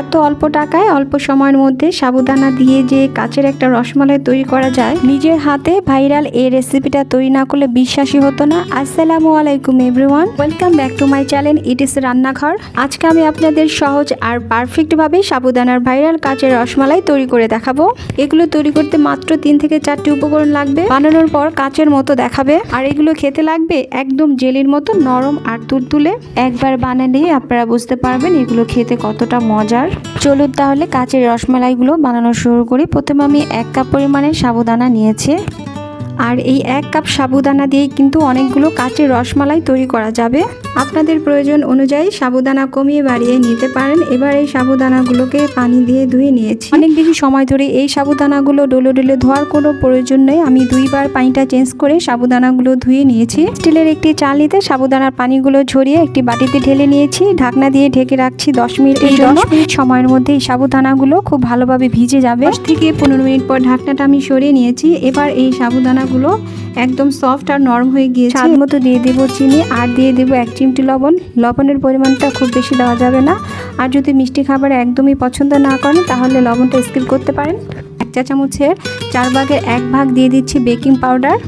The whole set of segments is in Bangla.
এত অল্প টাকায়, অল্প সময়ের মধ্যে সাবুদানা দিয়ে যে কাচের একটা রসমালাই তৈরি করা যায়, নিজের হাতে ভাইরাল এই রেসিপিটা তৈরি না করলে বিশ্বাসই হতো না। আসসালামু আলাইকুম everyone welcome back to my channel it is রান্নাঘর আজকে আমি আপনাদের সহজ আর পারফেক্টভাবে সাবুদানার ভাইরাল কাচের রসমালাই তৈরি করে দেখাবো। এগুলো তৈরি করতে মাত্র তিন থেকে চারটি উপকরণ লাগবে। বানানোর পর কাচের মতো দেখাবে। আর এগুলো খেতে লাগবে একদম জেলির মতো নরম আর তুলতুলে। একবার বানালে আপনারা বুঝতে পারবেন এগুলো খেতে কতটা মজার চলুন তাহলে কাঁচের রসমালাইগুলো বানানো শুরু করি। প্রথমে আমি এক কাপ পরিমাণে সাবুদানা নিয়েছি। আর এই এক কাপ সাবুদানা দিয়ে কিন্তু অনেকগুলো কাচের রসমালাই তৈরি করা যাবে। আপনাদের প্রয়োজন অনুযায়ী সাবুদানা কমিয়ে বাড়িয়ে নিতে পারেন। এবার এই সাবুদানাগুলোকে পানি দিয়ে ধুয়ে নিয়েছি। অনেক বেশি সময় ধরে এই সাবুদানাগুলো ডোলো ডোলে ধোয়ার কোনো প্রয়োজন নেই। আমি দুইবার পানিটা চেঞ্জ করে সাবুদানাগুলো ধুয়ে নিয়েছি। স্টিলের একটি চালিতে সাবুদানার পানিগুলো ঝরিয়ে একটি বাটিতে ঢেলে নিয়েছি। ঢাকনা দিয়ে ঢেকে রাখছি দশ মিনিট এই দশ মিনিট সময়ের মধ্যে এই সাবুদানাগুলো খুব ভালোভাবে ভিজে যাবে। দশ থেকে পনেরো মিনিট পর ঢাকনাটা আমি সরিয়ে নিয়েছি। এবার এই সাবুদানাগুলো একদম সফট আর নরম হয়ে গিয়েছে। স্বাদ মতো দিয়ে দেবো চিনি আর দিয়ে দেবো এক চিমটি লবণ। লবণের পরিমাণটা খুব বেশি দেওয়া যাবে না। আর যদি মিষ্টি খাবার একদমই পছন্দ না করেন, তাহলে লবণটা স্কিপ করতে পারেন। এক চা চামচের চার ভাগের এক ভাগ দিয়ে দিচ্ছি বেকিং পাউডার।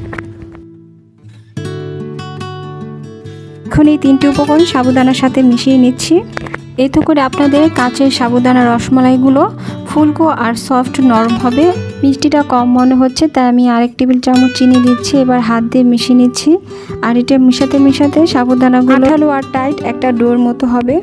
এখন এই তিনটি উপকরণ সাবুদানার সাথে মিশিয়ে নিচ্ছি। এতে করে আপনাদের কাঁচের সাবুদানা রসমালাইগুলো ফুলকো আর সফট নরম হবে। মিষ্টিটা কম মনে হচ্ছে, তাই আমি আরেক টেবিল চামচ চিনি দিচ্ছি। এবার হাত দিয়ে মিশিয়ে নিচ্ছি। আর এটা মিশাতে মিশাতে সাবুদানাগুলো আঠালো আর টাইট একটা ডোর মতো হবে।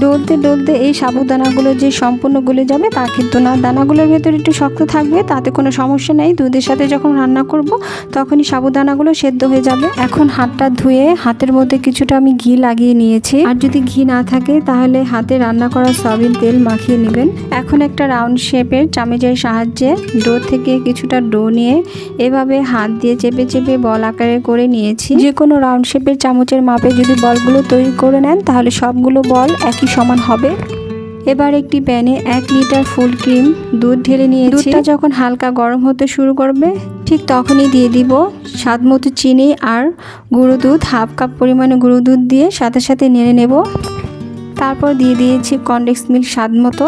ডলতে ডলতে এই সাবুদানাগুলো যে সম্পূর্ণ গলে যাবে, তা কিন্তু না। দানাগুলোর ভেতরে একটু শক্ত থাকবে, তাতে কোনো সমস্যা নেই। দুধের সাথে যখন রান্না করব, তখনই সাবুদানাগুলো সেদ্ধ হয়ে যাবে। এখন হাতটা ধুয়ে হাতের মধ্যে কিছুটা আমি ঘি লাগিয়ে নিয়েছি। আর যদি ঘি না থাকে, তাহলে হাতে রান্না করা সয়াবিন তেল মাখিয়ে নেবেন। এখন একটা রাউন্ড শেপের চামচের সাহায্যে ডো থেকে কিছুটা ডো নিয়ে এভাবে হাত দিয়ে চেপে চেপে বল আকারে করে নিয়েছি। যে কোনো রাউন্ড শেপের চামচের মাপে যদি বলগুলো তৈরি করে নেন, তাহলে সবগুলো বল একই সমান হবে। এবার একটি প্যানে এক লিটার ফুল ক্রিম দুধ ঢেলে নিয়ে দুধটা যখন হালকা গরম হতে শুরু করবে, ঠিক তখনই দিয়ে দিব স্বাদ মতো চিনি আর গুঁড়ো দুধ, হাফ কাপ পরিমাণে গুঁড়ো দুধ দিয়ে সাথে সাথে নেড়ে নেব। তারপর দিয়ে দিয়েছি কনডেক্স মিল্ক স্বাদ মতো।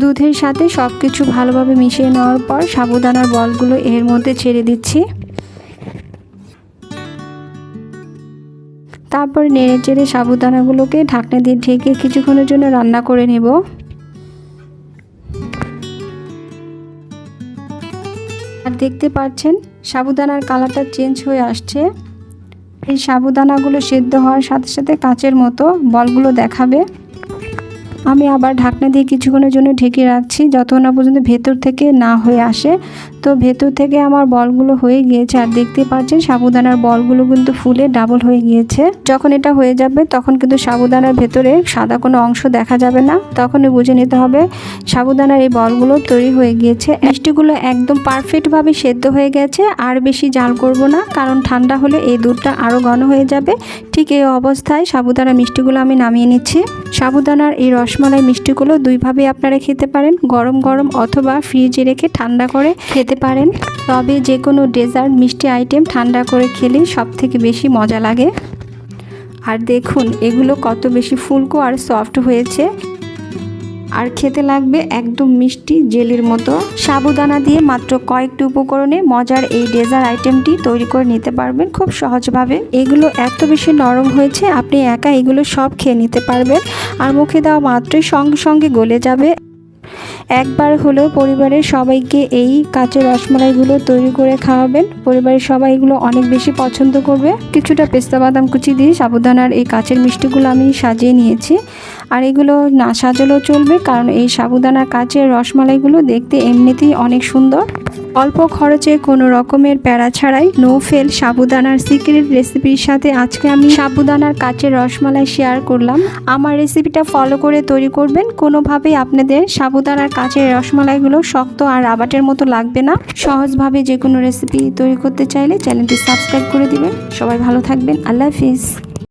দুধের সাথে সব কিছু ভালোভাবে মিশিয়ে নেওয়ার পর সাবুদানার বলগুলো এর মধ্যে ছেড়ে দিচ্ছি। তারপর নেড়ে চেড়ে সাবুদানাগুলোকে ঢাকনা দিয়ে ঢেকে কিছুক্ষণের জন্য রান্না করে নেব। আর দেখতে পাচ্ছেন, সাবুদানার কালারটা চেঞ্জ হয়ে আসছে। এই সাবুদানাগুলো সেদ্ধ হওয়ার সাথে সাথে কাচের মতো বলগুলো দেখাবে। আমি আবার ঢাকনা দিয়ে কিছুক্ষণের জন্য ঢেকে রাখছি, যতক্ষণ না পর্যন্ত ভেতর থেকে না হয়ে আসে। তো ভেতর থেকে আমার বলগুলো হয়ে গিয়েছে, আর দেখতে পাচ্ছেন সাবুদানার বলগুলো কিন্তু ফুলে ডাবল হয়ে গিয়েছে। যখন এটা হয়ে যাবে, তখন কিন্তু সাবুদানার ভেতরে সাদা কোনো অংশ দেখা যাবে না। তখনই বুঝে নিতে হবে, সাবুদানার এই বলগুলো তৈরি হয়ে গিয়েছে। মিষ্টিগুলো একদম পারফেক্টভাবে সেদ্ধ হয়ে গেছে, আর বেশি জাল করব না, কারণ ঠান্ডা হলে এই দুধটা আরও ঘন হয়ে যাবে। ঠিক এই অবস্থায় সাবুদানা মিষ্টিগুলো আমি নামিয়ে নিচ্ছি। সাবুদানার এই রসমালাই মিষ্টিগুলো দুইভাবে আপনারা খেতে পারেন। গরম গরম অথবা ফ্রিজে রেখে ঠান্ডা করে খেতে পারেন। তবে যে কোনো ডেজার্ট, মিষ্টি আইটেম ঠান্ডা করে খেলে সব থেকে বেশি মজা লাগে। আর দেখুন, এগুলো কত বেশি ফুলকো আর সফট হয়েছে। আর খেতে লাগবে একদম মিষ্টি জেলির মতো। সাবুদানা দিয়ে মাত্র কয়েকটি উপকরণে মজার এই ডেজার্ট আইটেমটি তৈরি করে নিতে পারবেন খুব সহজভাবে। এগুলো এত বেশি নরম হয়েছে, আপনি একা এগুলো সব খেয়ে নিতে পারবেন। আর মুখে দেওয়া মাত্রই সঙ্গে সঙ্গে গলে যাবে। একবার হলেও পরিবারের সবাইকে এই কাঁচের রসমালাইগুলো তৈরি করে খাওয়াবেন। পরিবারের সবাই এগুলো অনেক বেশি পছন্দ করবে। কিছুটা পেস্তা বাদাম কুচি দিয়ে সাবুদানার এই কাঁচের মিষ্টিগুলো আমি সাজিয়ে নিয়েছি। আর এগুলো না সাজালেও চলবে, কারণ এই সাবুদানা কাঁচের রসমালাইগুলো দেখতে এমনিতেই অনেক সুন্দর। অল্প খরচে কোনো রকমের প্যারা ছাড়াই নো ফেল সাবুদানার সিক্রেট রেসিপির সাথে আজকে আমি সাবুদানার কাচের রসমালাই শেয়ার করলাম। আমার রেসিপিটা ফলো করে তৈরি করবেন। কোনোভাবেই আপনাদের সাবুদানার কাচের রসমালাইগুলো শক্ত আর রাবাটের মতো লাগবে না। সহজভাবে যে কোনো রেসিপি তৈরি করতে চাইলে চ্যানেলটি সাবস্ক্রাইব করে দিবেন। সবাই ভালো থাকবেন। আল্লাহ হাফিজ।